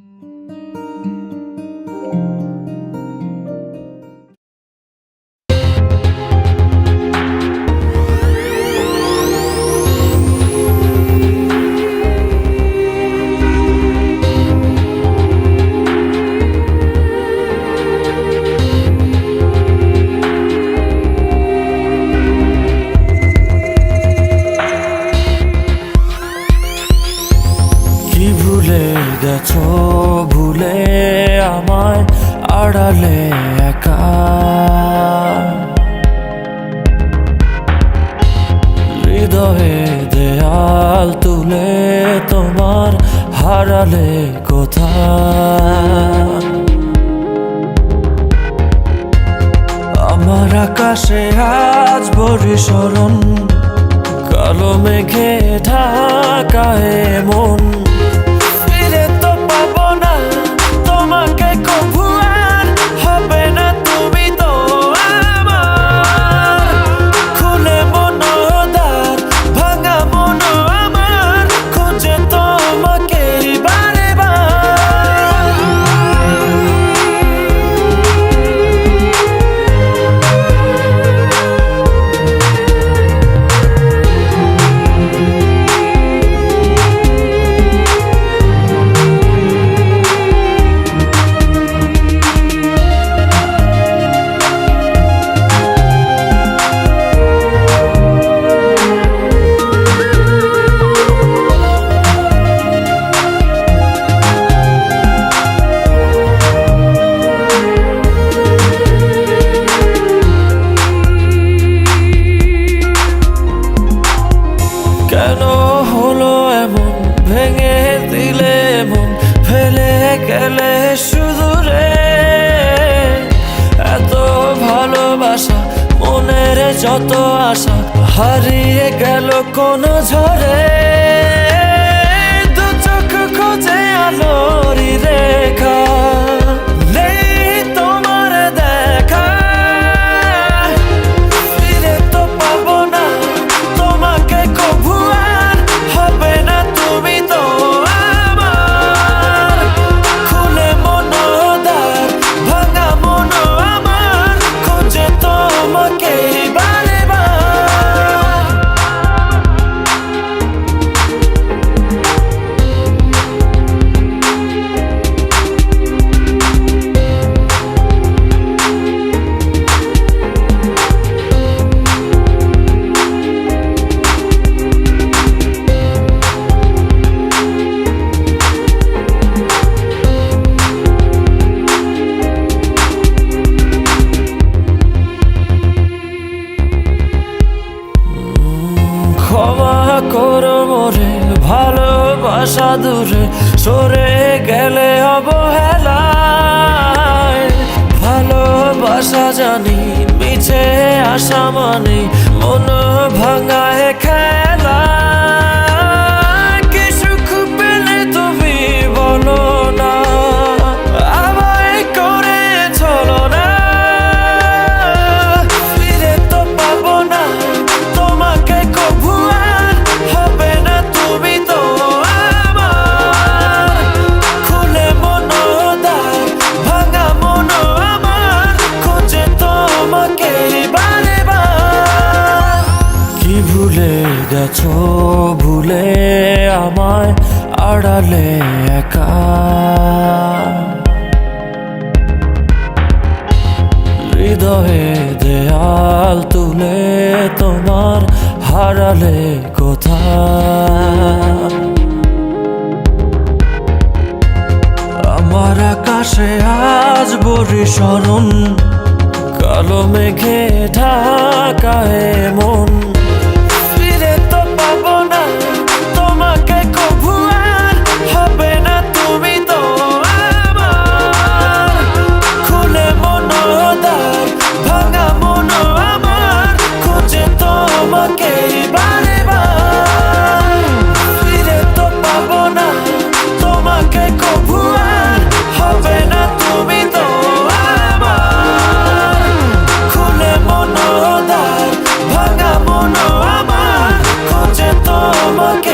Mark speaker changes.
Speaker 1: Thank you. গেছো ভুলে আমায় আড়ালে হৃদয়ে দেয়াল তুলে তোমার হারালে কোথা আমার আকাশে আজ বরিশরণ কালো মেঘে ঢাকায় মন। ভেঙে দিলে মন ফেলে গেলে সুদূরে। এত ভালোবাসা, মনের যত আশা, হারিয়ে গেল কোন ঝরে দু চোখ খোঁজে আলোরি রেখা। মোরে ভালোবাসা দূরে সরে গেলে অবহেলায়। ভালোবাসা জানি মিছে আসা মানে মন ভাঙায় খেলা ভুলে আমায় আড়ালে একা। হৃদয়ে দেয়াল তুলে তোমার হারালে কোথা আমার আকাশে আজ বরিশরণ কালো মেঘে ঢাকায় মন। Mama